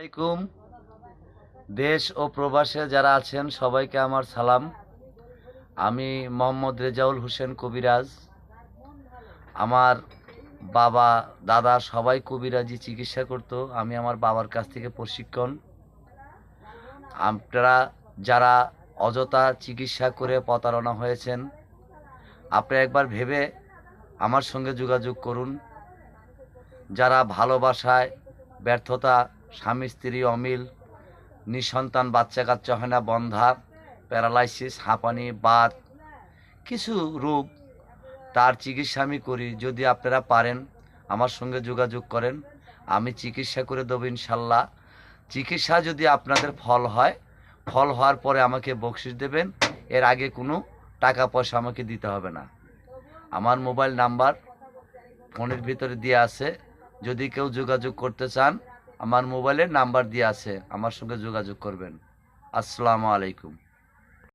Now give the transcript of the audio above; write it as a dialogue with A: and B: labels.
A: আলাইকুম। দেশ ও প্রবাসে যারা আছেন, সবাইকে আমার সালাম। আমি মোহাম্মদ রেজাউল হোসেন কবিরাজ। আমার বাবা, দাদা সবাই কবিরাজি চিকিৎসা করতো। আমি আমার বাবার কাছ থেকে প্রশিক্ষণ। আপনারা যারা অযথা চিকিৎসা করে প্রতারণা হয়েছেন, আপনি একবার ভেবে আমার সঙ্গে যোগাযোগ করুন। যারা ভালোবাসায় ব্যর্থতা স্বামী, স্ত্রী অমিল, নিঃসন্তান বাচ্চা কাচ্চা হয় না, বন্ধা, প্যারালাইসিস, হাঁপানি, বাত, কিছু রোগ। তার চিকিৎসা আমি করি। যদি আপনারা পারেন, আমার সঙ্গে যোগাযোগ করেন। আমি চিকিৎসা করে দেবো ইনশাল্লাহ। চিকিৎসা যদি আপনাদের ফল হয়, ফল হওয়ার পরে আমাকে বকশিস দেবেন। এর আগে কোনো টাকা পয়সা আমাকে দিতে হবে না। আমার মোবাইল নাম্বার ফোনের ভিতরে দিয়ে আছে। যদি কেউ যোগাযোগ করতে চান আমার মোবাইলের নাম্বার দিয়ে আছে আমার সঙ্গে যোগাযোগ করবেন। আসসালামু আলাইকুম।